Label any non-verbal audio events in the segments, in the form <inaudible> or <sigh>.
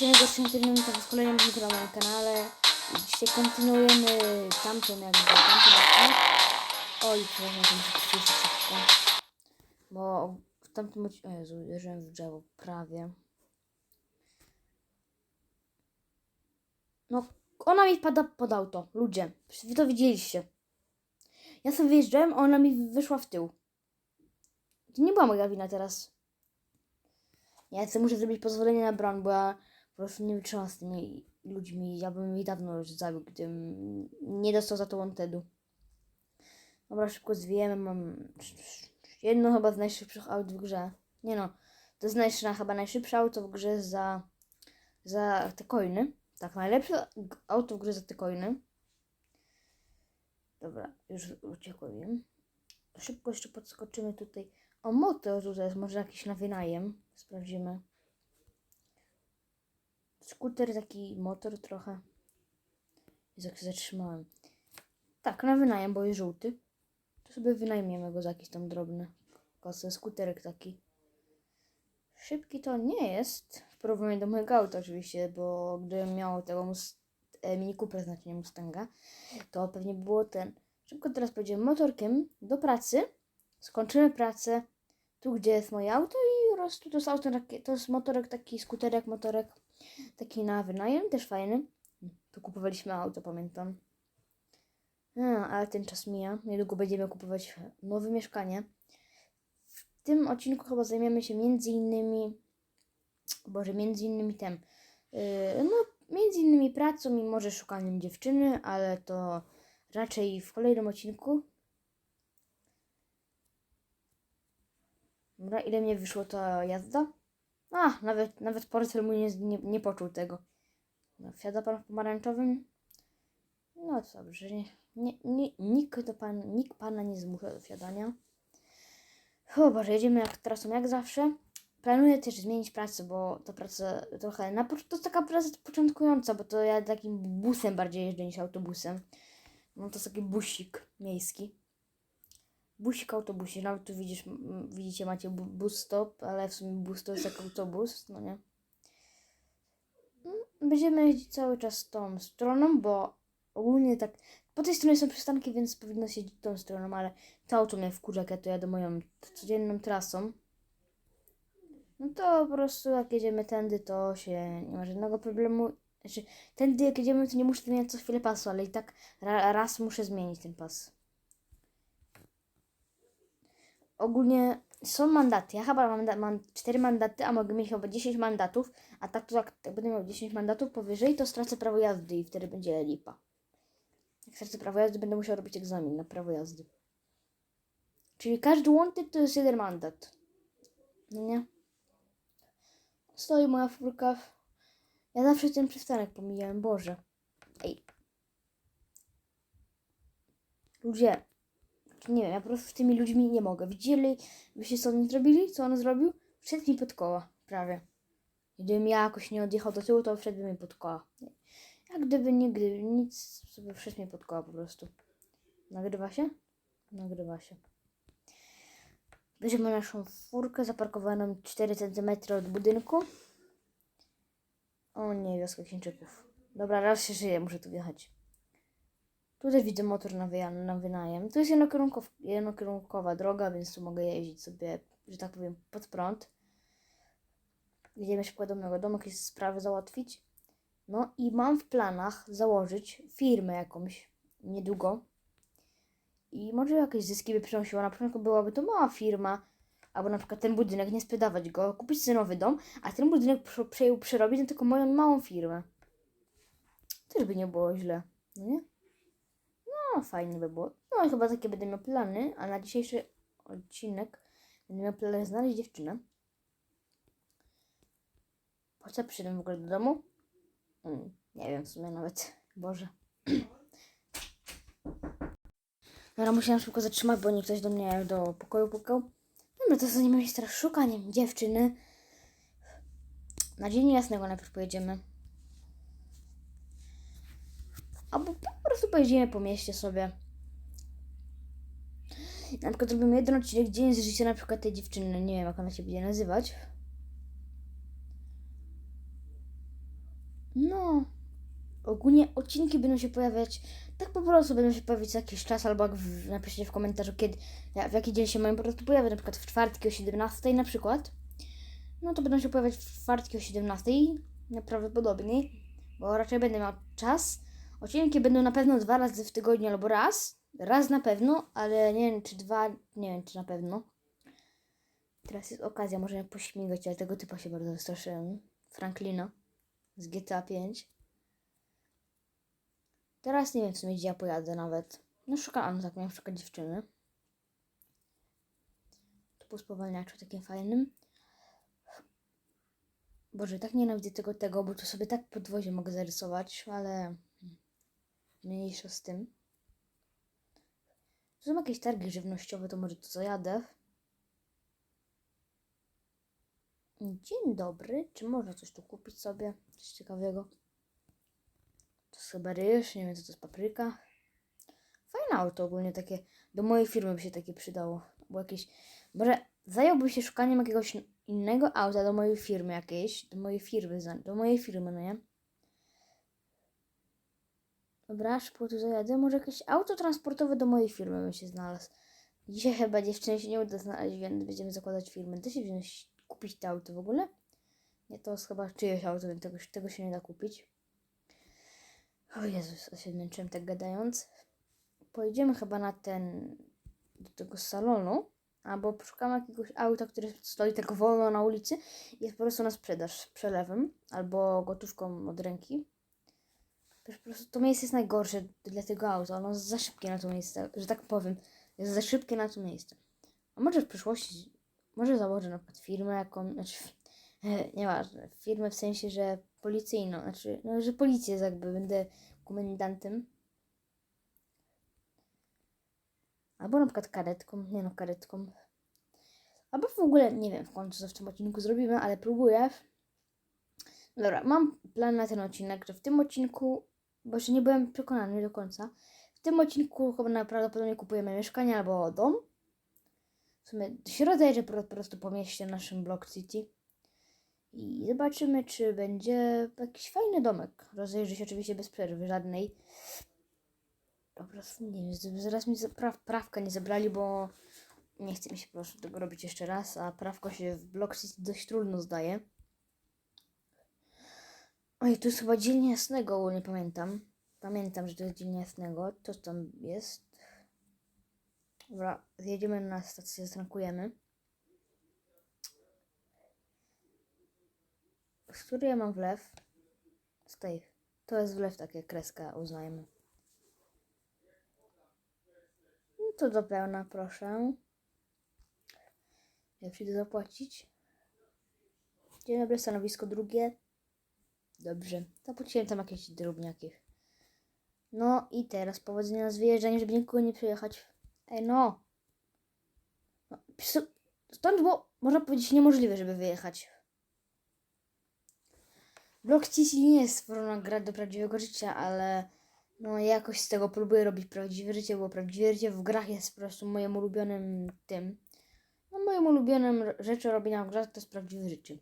Kolejnego odcinka tak z kolejnym na moim kanale. Dzisiaj kontynuujemy tamten jakby, tamten odcinek. Oj, przepraszam, to muszę przyciszyć szybko. Bo w tamtym odcinku, o Jezu, uderzyłem w drzewo, prawie. No, ona mi pada pod auto, ludzie. Wy to widzieliście. Ja sobie wyjeżdżałem, a ona mi wyszła w tył. To nie była moja wina teraz. Ja sobie muszę zrobić pozwolenie na broń, bo ja prostu nie wytrzymam z tymi ludźmi. Ja bym ich dawno już zabił, gdybym nie dostał za to wantedu. Dobra, szybko zwijemy. Mam jedno chyba z najszybszych aut w grze. Nie no, to jest najszybsze, chyba najszybsze auto w grze za, za te coiny. Tak, najlepsze auto w grze za te coiny. Dobra, już uciekłem. Szybko jeszcze podskoczymy tutaj. O, motor tutaj jest, może jakiś na wynajem. Sprawdzimy. Skuter, taki motor trochę. Jezu, jak się zatrzymałem. Tak, na wynajem, bo jest żółty. To sobie wynajmiemy go za jakiś tam drobny. Kosę, skuterek taki. Szybki to nie jest, w porównaniu do mojego auta oczywiście, bo gdybym miał tego mus- e, Mini Cooper, znaczy nie Mustanga, to pewnie by było ten. Szybko teraz pojedziemy motorkiem do pracy, skończymy pracę tu, gdzie jest moje auto i po prostu to jest auto, to jest motorek taki, skuterek, motorek taki na wynajem, też fajny. Tu kupowaliśmy auto, pamiętam. A, ale ten czas mija. Niedługo będziemy kupować nowe mieszkanie. W tym odcinku chyba zajmiemy się między innymi, boże, między innymi tym, yy, no, między innymi pracą i może szukaniem dziewczyny, ale to raczej w kolejnym odcinku. Dobra, ile mnie wyszło ta jazda? A, nawet, nawet portfel mój nie, nie, nie poczuł tego. No, wsiada pan w pomarańczowym? No to dobrze, nie, nie, nie, nikt, do pan, nikt pana nie zmusza do wsiadania. O Boże, jedziemy jak trasą jak zawsze. Planuję też zmienić pracę, bo to praca trochę, na, to jest taka praca początkująca, bo to ja takim busem bardziej jeżdżę niż autobusem. No to jest taki busik miejski. Busik, autobusik. Nawet tu widzisz, widzicie, macie bu- bus stop, ale w sumie bus to jest jak autobus, no nie? Mm, Będziemy jeździć cały czas tą stroną, bo ogólnie tak, po tej stronie są przystanki, więc powinno się jeździć tą stroną, ale to auto mnie wkurza, jak ja to jadę moją codzienną trasą. No to po prostu jak jedziemy tędy, to się nie ma żadnego problemu. Znaczy, tędy jak jedziemy, to nie muszę zmieniać co chwilę pasu, ale i tak ra, raz muszę zmienić ten pas. Ogólnie są mandaty. Ja chyba mam, mam 4 mandaty, a mogę mieć chyba 10 mandatów. A tak to jak, jak będę miał 10 mandatów powyżej, to stracę prawo jazdy i wtedy będzie lipa. Jak stracę prawo jazdy, będę musiał robić egzamin na prawo jazdy. Czyli każdy wanted to jest jeden mandat. No nie? Stoi moja furka. Ja zawsze ten przystanek pomijałem, Boże. Ej. Ludzie, nie wiem, ja po prostu z tymi ludźmi nie mogę. Widzieli, byście co oni zrobili? Co on zrobił? Wszedł mi pod koła, prawie. Gdybym ja jakoś nie odjechał do tyłu, to wszedłby mi pod koła. Jak gdyby nigdy, nic sobie wszedł mi pod koła po prostu. Nagrywa się? Nagrywa się. Bierzemy naszą furkę zaparkowaną 4 cm od budynku. O nie, wioska Chińczyków. Dobra, raz się żyje, muszę tu wjechać. Tutaj widzę motor na, wyja- na wynajem. To jest jednokierunkow- jednokierunkowa droga, więc tu mogę jeździć sobie, że tak powiem, pod prąd. Jedziemy szybko do mojego domu, jakieś sprawy załatwić. No i mam w planach założyć firmę jakąś niedługo. I może jakieś zyski by przynosiła. Na początku byłaby to mała firma, albo na przykład ten budynek, nie sprzedawać go, kupić sobie nowy dom, a ten budynek prze- przejął przerobić na taką moją małą firmę. Też by nie było źle, no nie? No, fajnie by było. No i chyba takie będę miał plany, a na dzisiejszy odcinek będę miał plany znaleźć dziewczynę. Po co przyjdę w ogóle do domu? Mm, nie wiem w sumie nawet. <laughs> Boże. <clears throat> Dobra, musiałam szybko zatrzymać, bo nie ktoś do mnie do pokoju pukał. Dobra, to zajmiemy się teraz szukaniem dziewczyny. Na dzień jasnego najpierw pojedziemy. Albo prostu pojedziemy po mieście sobie. Na przykład zrobimy jeden odcinek dzień z życia na przykład tej dziewczyny. Nie wiem jak ona się będzie nazywać. No, ogólnie odcinki będą się pojawiać, tak po prostu będą się pojawiać co jakiś czas, albo jak w, napiszcie w komentarzu, kiedy, w jaki dzień się mają po prostu pojawiać, na przykład w czwartki o 17 na przykład. No to będą się pojawiać w czwartki o 17, najprawdopodobniej, bo raczej będę miał czas. Odcinki będą na pewno dwa razy w tygodniu albo raz. Raz na pewno, ale nie wiem czy dwa, nie wiem czy na pewno. Teraz jest okazja, możemy pośmigać, ale tego typa się bardzo wystraszyłem. Franklina z GTA 5. Teraz nie wiem w sumie gdzie ja pojadę nawet. No szukałam tak, miałam szukać dziewczyny. Tu po spowalniaczu takim fajnym. Boże, tak nienawidzę tego, tego, bo tu sobie tak podwozie mogę zarysować, ale mniejsza z tym. Tu są jakieś targi żywnościowe, to może tu zajadę. Dzień dobry, czy można coś tu kupić sobie? Coś ciekawego. To jest chyba ryż, nie wiem co to jest papryka. Fajne auto ogólnie takie, do mojej firmy by się takie przydało. Bo jakieś, może zająłbym się szukaniem jakiegoś innego auta do mojej firmy jakiejś, do mojej firmy, do mojej firmy, no nie? Dobra, szybko tu zajadę. Może jakieś auto transportowe do mojej firmy bym się znalazł. Dzisiaj chyba dziewczyny się nie uda znaleźć, więc będziemy zakładać firmę. Da się wziąć, kupić to auto w ogóle? Nie, to jest chyba czyjeś auto, więc tego, tego się nie da kupić. O Jezus, ja się męczyłem tak gadając. Pojedziemy chyba na ten, do tego salonu, albo poszukamy jakiegoś auta, które stoi tak wolno na ulicy i jest po prostu na sprzedaż przelewem, albo gotówką od ręki. Po prostu to miejsce jest najgorsze dla tego auta. Ono jest za szybkie na to miejsce, że tak powiem. Jest za szybkie na to miejsce. A może w przyszłości, może założę na przykład firmę jaką, znaczy, <laughs> nieważne, firmę w sensie, że policyjną, znaczy, no, że policję jakby, będę komendantem. Albo na przykład karetką, nie no, karetką. Albo w ogóle, nie wiem w końcu co w tym odcinku zrobimy, ale próbuję. Dobra, mam plan na ten odcinek, że w tym odcinku, bo jeszcze nie byłem przekonany do końca, w tym odcinku chyba najprawdopodobniej kupujemy mieszkanie albo dom. W sumie się rozejrzę po prostu po mieście naszym Block City i zobaczymy, czy będzie jakiś fajny domek. Rozejrzę się oczywiście bez przerwy żadnej. Po prostu nie wiem, zaraz mi praw, prawka nie zabrali, bo nie chce mi się po prostu tego robić jeszcze raz, a prawko się w Block City dość trudno zdaje. Oj, to jest chyba dzień jasnego, nie pamiętam. Pamiętam, że to jest dzień jasnego. Co tam jest? Dobra, zjedziemy na stację, zatankujemy. Z której ja mam wlew? Z tej. To jest wlew, takie kreska, uznajmy. No to do pełna, proszę. Ja przyjdę zapłacić. Dzień dobry, stanowisko drugie. Dobrze, to płaciłem tam jakieś drobniaki. No i teraz powodzenia z wyjeżdżaniem, żeby nikogo nie przejechać. Ej no! no stąd było, można powiedzieć, niemożliwe, żeby wyjechać. Block City nie jest stworzona gra do prawdziwego życia, ale no ja jakoś z tego próbuję robić prawdziwe życie, bo prawdziwe życie w grach jest po prostu moim ulubionym tym. No moim ulubionym rzeczą robienia w grach to jest prawdziwe życie.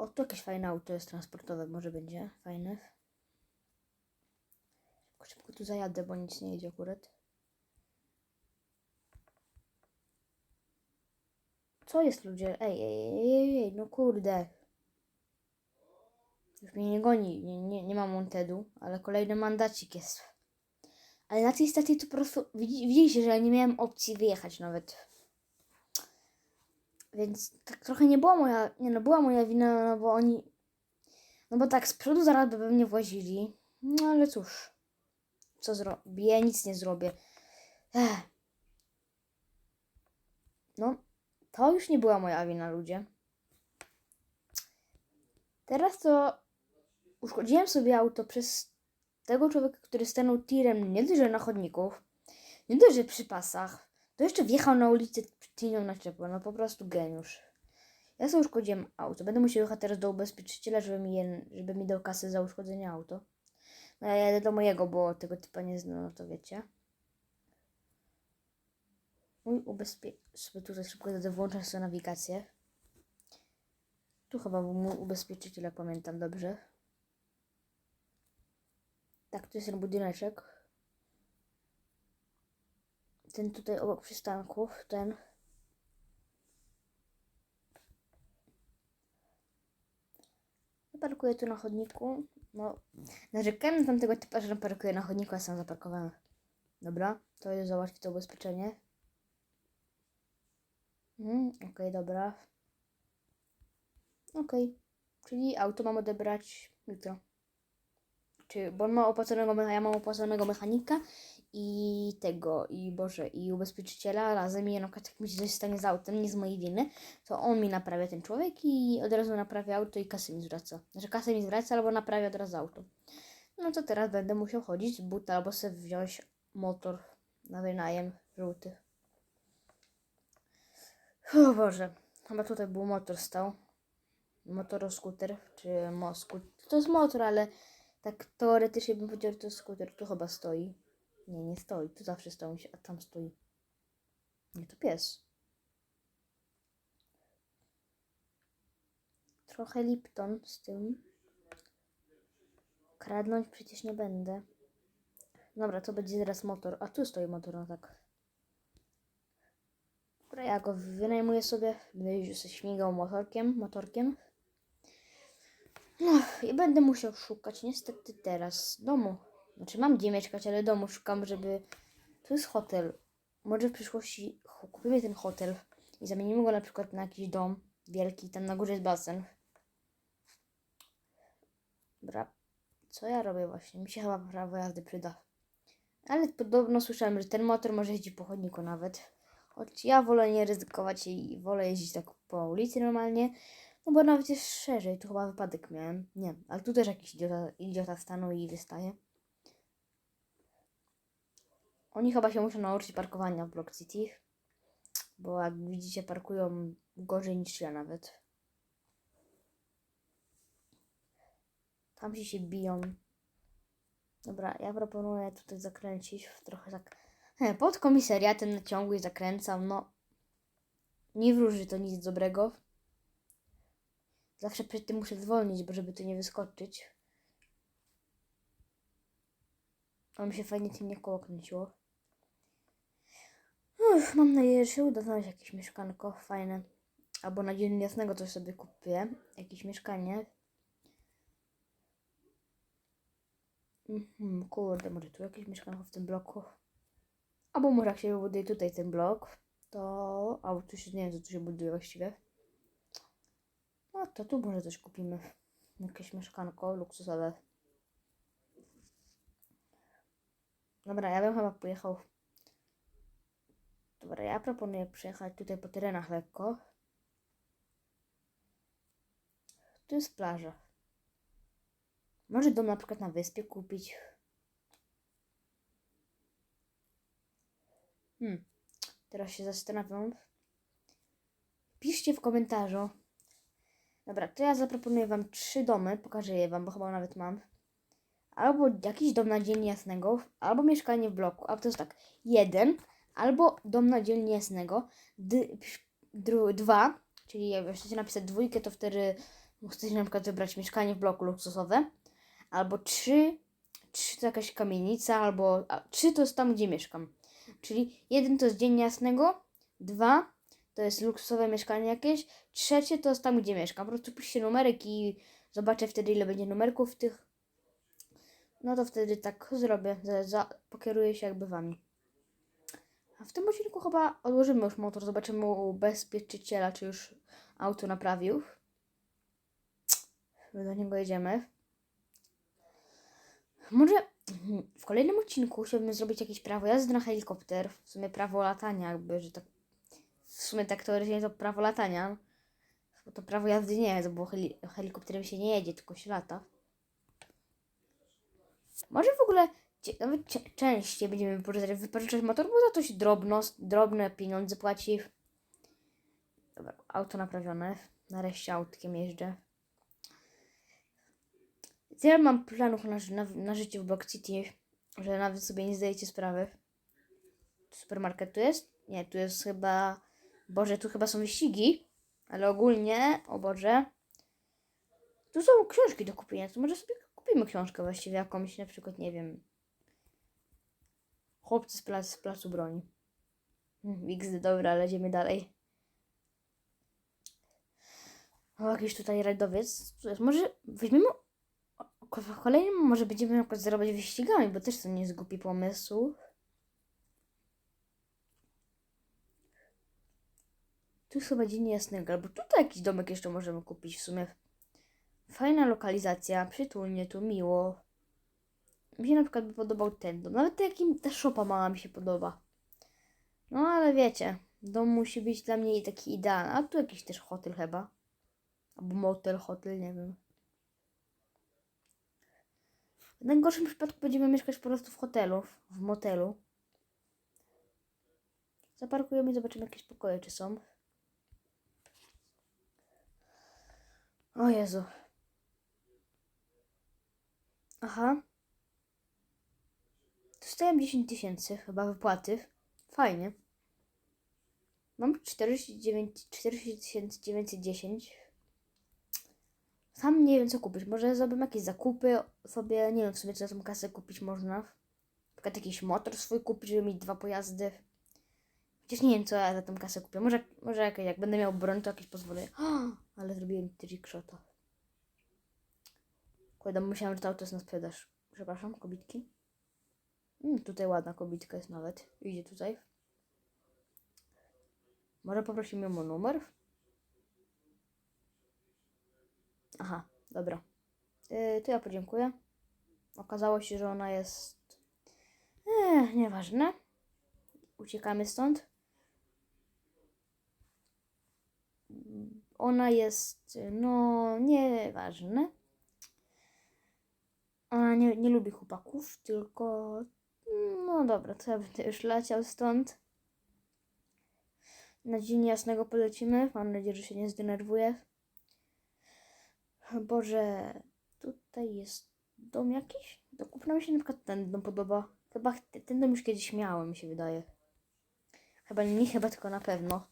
O, tu jakieś fajne auto jest transportowe, może będzie fajne. Szybko, szybko tu zajadę, bo nic nie jedzie akurat. Co jest ludzie? Ej, ej, ej, ej, no kurde. Już mnie nie goni, nie, nie, nie mam Montedu, ale kolejny mandacik jest. Ale na tej stacji to po prostu, widzi- widzicie, że ja nie miałem opcji wyjechać nawet. Więc tak trochę nie była moja, nie no była moja wina, no bo oni, no bo tak z przodu zaraz by mnie włazili. No ale cóż, co zrobię? Nic nie zrobię. Ech. No, to już nie była moja wina, ludzie. Teraz to uszkodziłem sobie auto przez tego człowieka, który stanął tirem nie dość, że na chodników, nie dość, że przy pasach, to jeszcze wjechał na ulicę tylną naczepą. No po prostu geniusz. Ja sobie uszkodziłem auto. Będę musiał jechać teraz do ubezpieczyciela, żeby mi, je, żeby mi dał kasę za uszkodzenie auto. No ja jadę do mojego, bo tego typa nie znam, no to wiecie. Mój ubezpie... sobie tutaj szybko jadę, włączam sobie nawigację. Tu chyba był mój ubezpieczyciel, pamiętam dobrze. Tak, to jest ten budyneczek. Ten tutaj obok przystanków, ten. Parkuję tu na chodniku. No, narzekałem na tamtego typa, że parkuję na chodniku, a sam zaparkowałem. Dobra, to idę załatwić to ubezpieczenie. Mhm, okej, dobra. Okej, czyli auto mam odebrać jutro. Czy, bo on ma opłaconego, ja mam opłaconego mechanika i tego, i Boże, i ubezpieczyciela razem i na przykład jak mi się coś stanie z autem, nie z mojej winy, to on mi naprawia ten człowiek i od razu naprawia auto i kasę mi zwraca. Znaczy kasę mi zwraca albo naprawia od razu auto. No to teraz będę musiał chodzić z buta albo sobie wziąć motor na wynajem żółty. O Boże, chyba tutaj był motor stał. Motoroskooter, czy moskut. To jest motor, ale tak teoretycznie bym powiedział, że to jest skuter. Tu chyba stoi. Nie, nie stoi. Tu zawsze stoi, a tam stoi. Nie, to pies. Trochę Lipton z tym. Kradnąć przecież nie będę. Dobra, to będzie teraz motor. A tu stoi motor, no tak. Dobra, ja go wynajmuję sobie. Będę już sobie śmigał motorkiem, motorkiem. No i będę musiał szukać niestety teraz domu. Znaczy mam gdzie mieszkać, ale domu szukam, żeby... Tu jest hotel. Może w przyszłości kupimy ten hotel i zamienimy go na przykład na jakiś dom wielki. Tam na górze jest basen. Dobra. Co ja robię właśnie? Mi się chyba prawo jazdy przyda. Ale podobno słyszałem, że ten motor może jeździć po chodniku nawet. Choć ja wolę nie ryzykować i wolę jeździć tak po ulicy normalnie. No bo nawet jest szerzej, tu chyba wypadek miałem. Nie, ale tu też jakiś idiota, idiota stanął i wystaje. Oni chyba się muszą nauczyć parkowania w Block City. Bo jak widzicie, parkują gorzej niż ja nawet. Tam się się biją. Dobra, ja proponuję tutaj zakręcić trochę tak. Pod komisariatem na ciągu i zakręcam. No, nie wróży to nic dobrego. Zawsze przed tym muszę zwolnić, bo żeby tu nie wyskoczyć. A mi się fajnie tym nie koło kręciło. Mam nadzieję, że się uda znaleźć jakieś mieszkanko fajne. Albo na dzień jasnego coś sobie kupię. Jakieś mieszkanie. Mhm, kurde, może tu jakieś mieszkanko w tym bloku. Albo może jak się wybuduje tutaj ten blok, to... Albo tu się, nie wiem, co tu się buduje właściwie. No to tu może coś kupimy. Jakieś mieszkanko luksusowe. Dobra, ja bym chyba pojechał. Dobra, ja proponuję przejechać tutaj po terenach lekko. Tu jest plaża. Może dom na przykład na wyspie kupić. Hmm. Teraz się zastanawiam. Piszcie w komentarzu. Dobra, to ja zaproponuję Wam trzy domy. Pokażę je Wam, bo chyba nawet mam. Albo jakiś dom na dzień jasnego, albo mieszkanie w bloku. A to jest tak, jeden, albo dom na dzień jasnego, dwa, czyli jak chcecie napisać dwójkę, to wtedy chcecie na przykład wybrać mieszkanie w bloku luksusowe, albo trzy, trzy to jakaś kamienica, albo trzy to jest tam, gdzie mieszkam. Czyli jeden to jest dzień jasnego, dwa to jest luksusowe mieszkanie jakieś, trzecie to jest tam, gdzie mieszkam. Po prostu piszcie numerek i zobaczę wtedy, ile będzie numerków tych. No to wtedy tak zrobię, za, za, pokieruję się jakby wami. A w tym odcinku chyba odłożymy już motor, zobaczymy ubezpieczyciela, czy już auto naprawił. Do niego jedziemy. Może w kolejnym odcinku chciałbym zrobić jakieś prawo jazdy na helikopter. W sumie prawo latania, jakby, że tak. W sumie tak teoretycznie to prawo latania. Bo to prawo jazdy nie jest, bo heli helikopterem się nie jedzie, tylko się lata. Może w ogóle nawet cie- częściej będziemy wypożyczać, motor, bo za się drobno, drobne pieniądze płaci. Dobra, auto naprawione. Nareszcie autkiem jeżdżę. Tyle mam planów na, na, na życie w Block City, że nawet sobie nie zdajecie sprawy. Supermarket tu jest? Nie, tu jest chyba... Boże, tu chyba są wyścigi. Ale ogólnie, o Boże, Tu są książki do kupienia, to może sobie kupimy książkę właściwie jakąś, na przykład, nie wiem. Chłopcy z, z placu broni. Hmm, XD, dobra, lecimy dalej. O, jakiś tutaj rajdowiec. Może weźmiemy... kolejnym może będziemy przykład zarobić wyścigami, bo też to nie jest głupi pomysł. Tu chyba dzień jasnego, albo tutaj jakiś domek jeszcze możemy kupić w sumie. Fajna lokalizacja, przytulnie, tu miło. Mi się na przykład by podobał ten dom. Nawet takim ta szopa mała mi się podoba. No ale wiecie, dom musi być dla mnie taki idealny. A tu jakiś też hotel chyba. Albo motel, hotel, nie wiem. W najgorszym przypadku będziemy mieszkać po prostu w hotelu, w motelu. Zaparkujemy i zobaczymy jakieś pokoje, czy są. O Jezu. Aha. Dostałem 10 tysięcy chyba wypłaty. Fajnie. Mam 49 40 910. Sam nie wiem co kupić. Może zrobimy jakieś zakupy sobie. Nie wiem w sumie co za tą kasę kupić można. Na przykład jakiś motor swój kupić, żeby mieć dwa pojazdy. Chociaż nie wiem co ja za tą kasę kupię. Może, może jak, jak będę miał broń to jakieś pozwolenie. <gasps> Ale zrobiłem trickshota. Kładam, myślałam, że to auto jest na sprzedaż. Przepraszam, kobitki. Mm, tutaj ładna kobitka jest nawet. Idzie tutaj. Może poprosimy o numer? Aha, dobra. Yy, to ja podziękuję. Okazało się, że ona jest... Eee, nieważne. Uciekamy stąd. Ona jest, no, nieważne. Ona nie, nie lubi chłopaków, tylko... No dobra, to ja będę już leciał stąd. Na dzień jasnego polecimy. Mam nadzieję, że się nie zdenerwuje. Boże, tutaj jest dom jakiś? Do kupna mi się na przykład ten dom podoba. Chyba ch- ten dom już kiedyś miałem, mi się wydaje. Chyba nie, chyba tylko na pewno.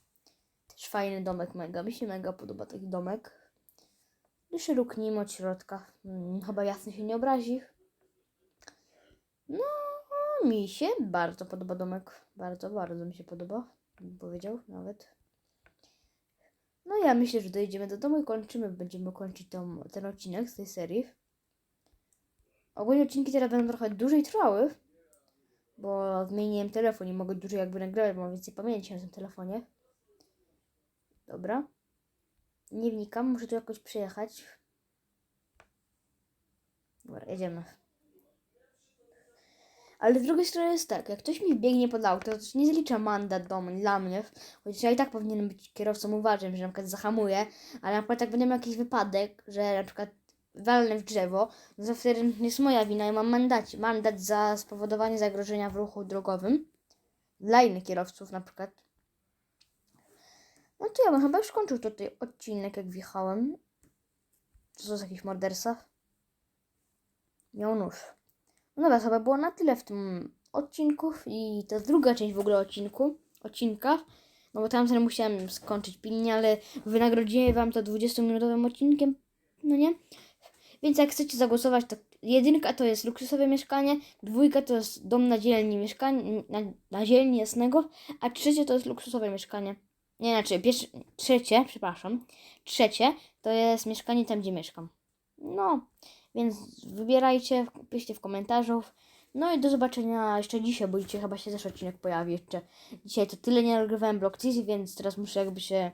Też fajny domek mega. Mi się mega podoba taki domek. Jeszcze róg nim od środka. Hmm, chyba jasny się nie obrazi. No, mi się bardzo podoba domek. Bardzo, bardzo mi się podoba. Bym powiedział nawet. No ja myślę, że dojedziemy do domu i kończymy. Będziemy kończyć tą, ten odcinek z tej serii. Ogólnie odcinki teraz będą trochę dłużej trwały. Bo zmieniłem telefon i mogę dłużej jakby nagrywać, bo mam więcej pamięci na tym telefonie. Dobra. Nie wnikam, muszę tu jakoś przejechać. Dobra, jedziemy. Ale z drugiej strony jest tak, jak ktoś mi wbiegnie pod auto, to nie zalicza mandat do mnie, dla mnie. Chociaż ja i tak powinienem być kierowcą uważnym, że na przykład zahamuję, ale na przykład jak będę miał jakiś wypadek, że na przykład walnę w drzewo, no to wtedy nie jest moja wina i mam mandat, mandat za spowodowanie zagrożenia w ruchu drogowym. Dla innych kierowców na przykład. No to ja bym chyba już kończył tutaj odcinek, jak wjechałem. Co jest jakiś morderca? Miał nóż. No dobra, chyba było na tyle w tym odcinku i to jest druga część w ogóle odcinku, odcinka. No bo tamten musiałem skończyć pilnie, ale wynagrodziłem wam to 20-minutowym odcinkiem, no nie? Więc jak chcecie zagłosować, to jedynka to jest luksusowe mieszkanie, dwójka to jest dom na dzielni mieszkanie, na, na dzielni jasnego, a trzecie to jest luksusowe mieszkanie. Nie, znaczy, pierwsze, trzecie, przepraszam, trzecie to jest mieszkanie tam, gdzie mieszkam. No, więc wybierajcie, piszcie w komentarzu. No i do zobaczenia jeszcze dzisiaj, bo dzisiaj chyba się też odcinek pojawi jeszcze. Dzisiaj to tyle nie nagrywałem Block City, więc teraz muszę jakby się,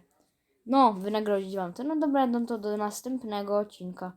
no, wynagrodzić wam to. No dobra, no to do następnego odcinka.